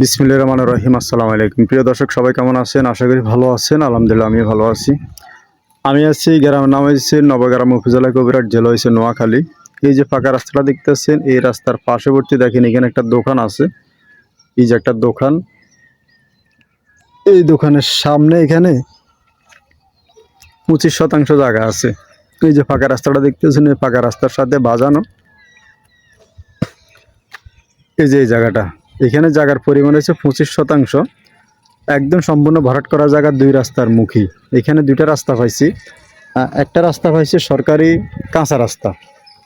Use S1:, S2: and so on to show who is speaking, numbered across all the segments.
S1: বিসমিল্লা রহমান রহিম, আসসালামু আলাইকুম। প্রিয় দর্শক, সবাই কেমন আছেন? আশা করি ভালো আছেন, আলহামদুলিল্লাহ আমি ভালো আছি। আমি আছি গ্রামের নাম হয়েছে নবগ্রাম উপজেলা কবিরাট, জেলা হয়েছে নোয়াখালী। এই যে ফাঁকা রাস্তাটা দেখতেছেন, এই রাস্তার পার্শ্ববর্তী দেখেন, এখানে একটা দোকান আছে। এই যে একটা দোকান। এই দোকানের সামনে এখানে পঁচিশ শতাংশ জায়গা আছে। এই যে ফাঁকা রাস্তাটা দেখতেছেন, এই ফাঁকা রাস্তার সাথে বাজানো। এই যে এই জায়গাটা। এখানে জায়গার পরিমাণ হচ্ছে পঁচিশ শতাংশ। একদম সম্পূর্ণ ভরাট করা জায়গা দুই রাস্তার মুখী। এখানে দুইটা রাস্তা পাইছি। একটা রাস্তা পাইছে সরকারি কাঁচা রাস্তা।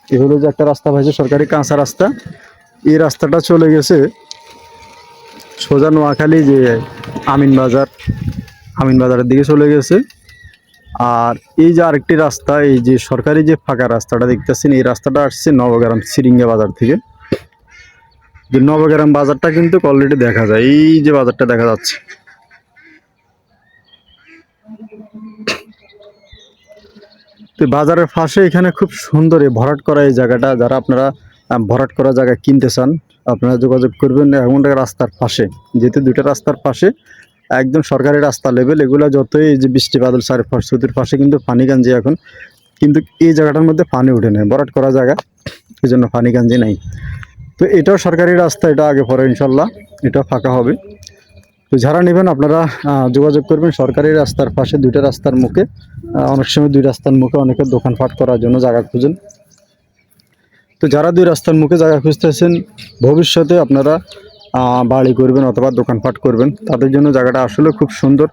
S1: এ হলো যে একটা রাস্তা পাইছে সরকারি কাঁচা রাস্তা। এই রাস্তাটা চলে গেছে সোজা নোয়াখালী যে আমিন বাজার। আমিন বাজারের দিকে চলে গেছে। আর এই যে আরেকটি রাস্তা, এই যে সরকারি যে ফাঁকা রাস্তাটা দেখতেছেন, এই রাস্তাটা আসছে নবগ্রাম সিরিঙ্গা বাজার থেকে। যে নবগ্রাম বাজারটা কিন্তু অলরেডি দেখা যায়। এই যে বাজারটা দেখা যাচ্ছে। তো বাজারের পাশে এখানে খুব সুন্দর এই ভরাট করা এই জায়গাটা। যারা আপনারা ভরাট করা জায়গা কিনতে চান, আপনারা যোগাযোগ করবেন এমন রাস্তার পাশে। যেহেতু দুইটা রাস্তার পাশে, একদম সরকারি রাস্তা লেভেল এগুলো যতই যে বৃষ্টি বাদল চারি ফসতির পাশে কিন্তু পানি গাঞ্জি এখন। কিন্তু এই জায়গাটার মধ্যে পানি উঠে নেয় ভরাট করা জায়গা এই জন্য পানি গাঞ্জি নাই। তো এটাও সরকারি রাস্তা, এটা আগে পরে ইনশাল্লাহ, এটা ফাঁকা হবে। তো যারা নেবেন আপনারা যোগাযোগ করবেন সরকারি রাস্তার পাশে, দুইটা রাস্তার মুখে। অনেক সময় দুই রাস্তার মুখে অনেকে দোকানপাট করার জন্য জায়গা খুঁজেন। তো যারা দুই রাস্তার মুখে জায়গা খুঁজতেছেন, ভবিষ্যতে আপনারা বাড়ি করবেন অথবা দোকানপাট করবেন, তাদের জন্য জায়গাটা আসলে খুব সুন্দর।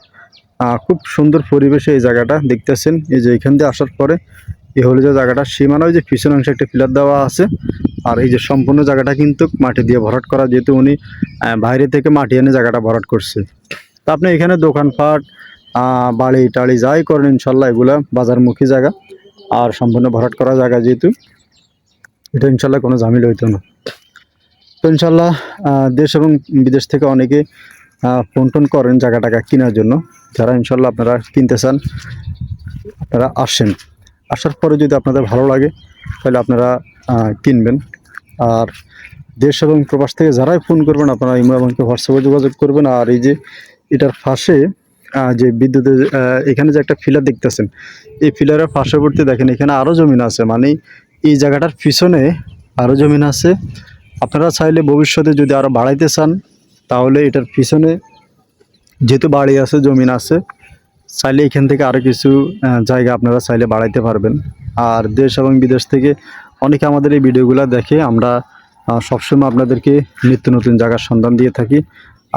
S1: খুব সুন্দর পরিবেশে এই জায়গাটা দেখতেছেন। এই যে এখান দিয়ে আসার পরে, এই হলো যে জায়গাটা, সীমানা ওই যে পিছন অংশে একটা পিলার দেওয়া আছে। আর এই যে সম্পূর্ণ জায়গাটা কিন্তু মাটি দিয়ে ভরাট করা, যেহেতু উনি বাইরে থেকে মাটি এনে জায়গাটা ভরাট করছে। তা আপনি এখানে দোকানপাট বাড়ি টাড়ি যাই করেন, ইনশাল্লাহ এগুলা বাজারমুখী জায়গা। আর সম্পূর্ণ ভরাট করা জায়গা যেহেতু, এটা ইনশাল্লাহ কোনো ঝামেলা হইতো না। তো ইনশাল্লাহ দেশ এবং বিদেশ থেকে অনেকে ফোন টোন করেন জায়গা টাকা কেনার জন্য। যারা ইনশাল্লাহ আপনারা কিনতে চান, আপনারা আসেন। আসার পরে যদি আপনাদের ভালো লাগে, তাহলে আপনারা কিনবেন। আর দেশ এবং প্রবাস থেকে যারাই ফোন করবেন আপনারা ইমো এবং হোয়াটসঅ্যাপে যোগাযোগ করবেন। আর এই যে এটার আহ, যে বিদ্যুতের এখানে যে একটা ফিলার দেখতেছেন এই ফিলারের পার্শ্ববর্তী দেখেন এখানে আরও জমিন আছে। মানে এই জায়গাটার পিছনে আরও জমিন আছে। আপনারা চাইলে ভবিষ্যতে যদি আরও বাড়াইতে চান তাহলে এটার পিছনে যেহেতু বাড়ি আছে জমিন আছে চাইলে এখান থেকে আরও কিছু জায়গা আপনারা চাইলে বাড়াইতে পারবেন। আর দেশ এবং বিদেশ থেকে অনেকে আমাদের এই ভিডিওগুলো দেখে আমরা সবসময় আপনাদেরকে নিত্য নতুন জায়গার সন্ধান দিয়ে থাকি।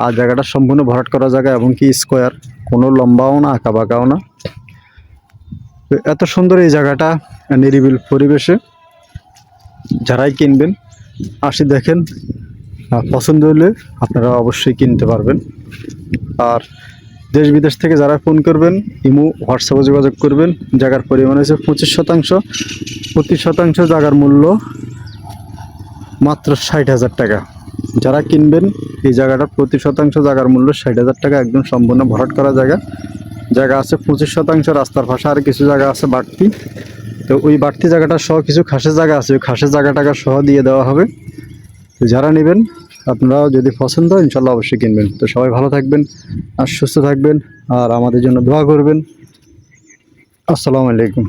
S1: আর জায়গাটা সম্পূর্ণ ভরাট করা জায়গা এবং কি স্কোয়ার, কোনো লম্বাও না আঁকা বাঁকাও না এত সুন্দর এই জায়গাটা, নিরিবিল পরিবেশে। যারাই কিনবেন, আসি দেখেন পছন্দ হলে আপনারা অবশ্যই কিনতে পারবেন। আর দেশ বিদেশ থেকে যারা ফোন করবেন, ইমো, হোয়াটসঅ্যাপে যোগাযোগ করবেন, জায়গার পরিমাণ হয়েছে পঁচিশ শতাংশ। প্রতি শতাংশ জায়গার মূল্য মাত্র ষাট হাজার টাকা। যারা কিনবেন, এই জায়গাটা প্রতি শতাংশ জায়গার মূল্য ষাট হাজার টাকা, একদম সম্পূর্ণ ভরাট করা জায়গা। জায়গা আছে পঁচিশ শতাংশ, রাস্তার পাশে আর কিছু জায়গা আছে বাড়তি। তো ওই বাড়তি জায়গাটা সহ কিছু খাসের জায়গা আছে, ওই খাসের জায়গা টাকা সহ দিয়ে দেওয়া হবে। যারা নেবেন আপনারাও যদি পছন্দ হয়, ইনশাল্লাহ অবশ্যই কিনবেন। তো সবাই ভালো থাকবেন আর সুস্থ থাকবেন আর আমাদের জন্য দোয়া করবেন। আসসালামু আলাইকুম।